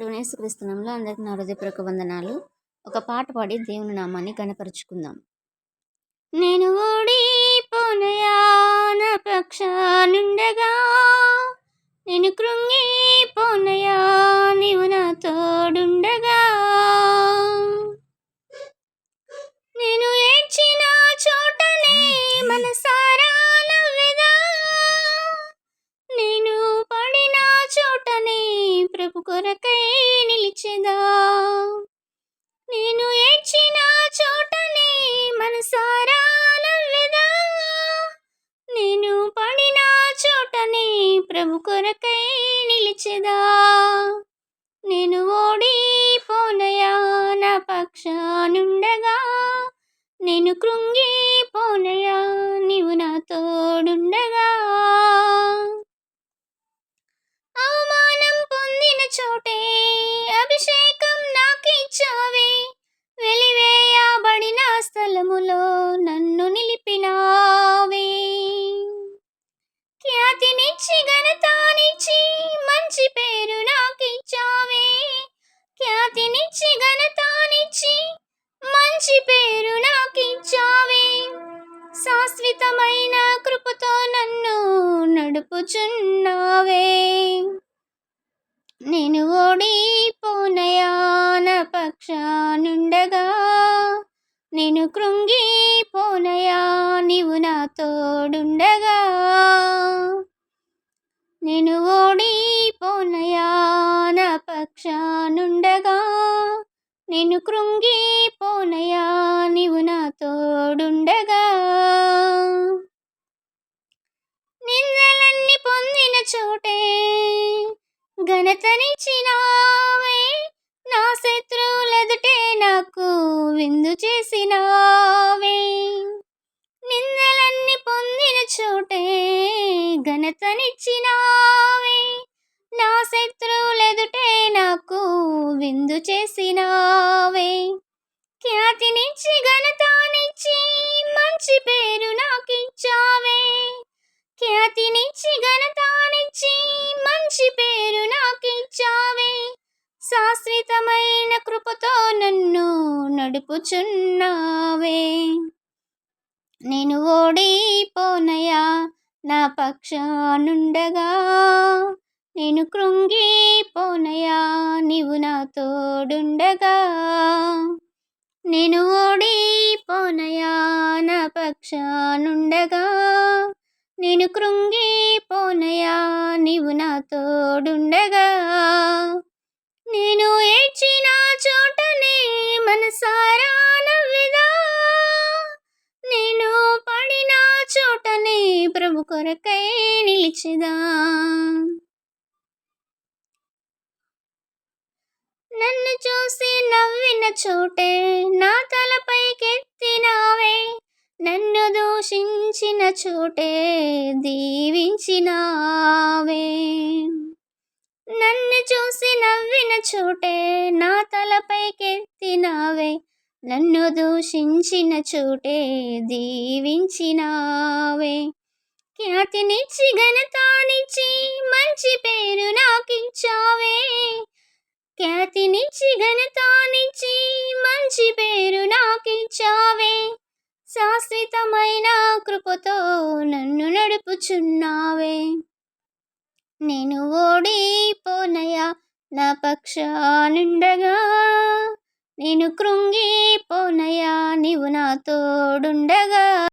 ఇప్పుడు అందరికీ నా హృదయపూర్వక వందనాలు. ఒక పాట పాడి దేవుని నామాన్ని కనపరుచుకుందాం నేను ఓడిపోనయా పక్ష ప్రభు కొరకై నిలిచెదా. నేను ఓడిపోనయా నా పక్షానుండగా. నేను కృంగి నడుపుచున్నావే నేను ఓడిపోనయాన నా పక్షానుండగా నేను కృంగిపోనయా నీవు నా తోడుండగా. నేను ఓడిపోనయాన నా పక్షానుండగా నేను కృంగిపోనయా నీవు నా తోడుండగా నిందలన్నీ పొందిన చోటే. ఘనతనిచ్చినావే నా శత్రువులెదుటే నాకు విందు చేసినావే. నిందలన్నీ పొందిన చోటే ఘనతనిచ్చినావే నా శత్రువులెదుటే నాకు విందు చేసినావే. ఖ్యాతినిచ్చి ఘనతానిచ్చి మంచి పేరు నాకిచ్చావే. ఖ్యాతినిచ్చి ఘనతానిచ్చి మంచి పేరు నాకిచ్చావే. శాశ్వతమైన కృపతో నన్ను నడుపుచున్నావే. నేను ఓడిపోనయా? నా పక్షానుండగా? నేను కృంగిపోనయా? నీవు నా తోడుండగా? నేను ఓడిపోనయా? నా పక్షా నేను కృంగిపోనయా నీవు నా తోడుండగా. నేను ఏడ్చిన చోటనే మనసారా నవ్విదా నేను పడిన చోటనే ప్రభు కొరకై నిలిచిదా నన్ను చూసి నవ్విన చోటే నా తలపైకెత్తినావే నన్ను దూషించిన చోటే దీవించినావే. నన్ను చూసి నవ్విన చోటే నా తలపైకెత్తినావే నన్ను దూషించిన చోటే దీవించినావే. ఖ్యాతినిచ్చి ఘనతానిచ్చి మంచి పేరు నాకిచ్చావే. ఖ్యాతినిచ్చి ఘనతానిచ్చి మంచి పేరు నాకిచ్చావే. శాశ్వతమైన కృపతో నన్ను నడుపుచున్నావే. నేను ఓడిపోనయా? నా పక్షానుండగా నేను కృంగిపోనయా? నీవు నా తోడుండగా.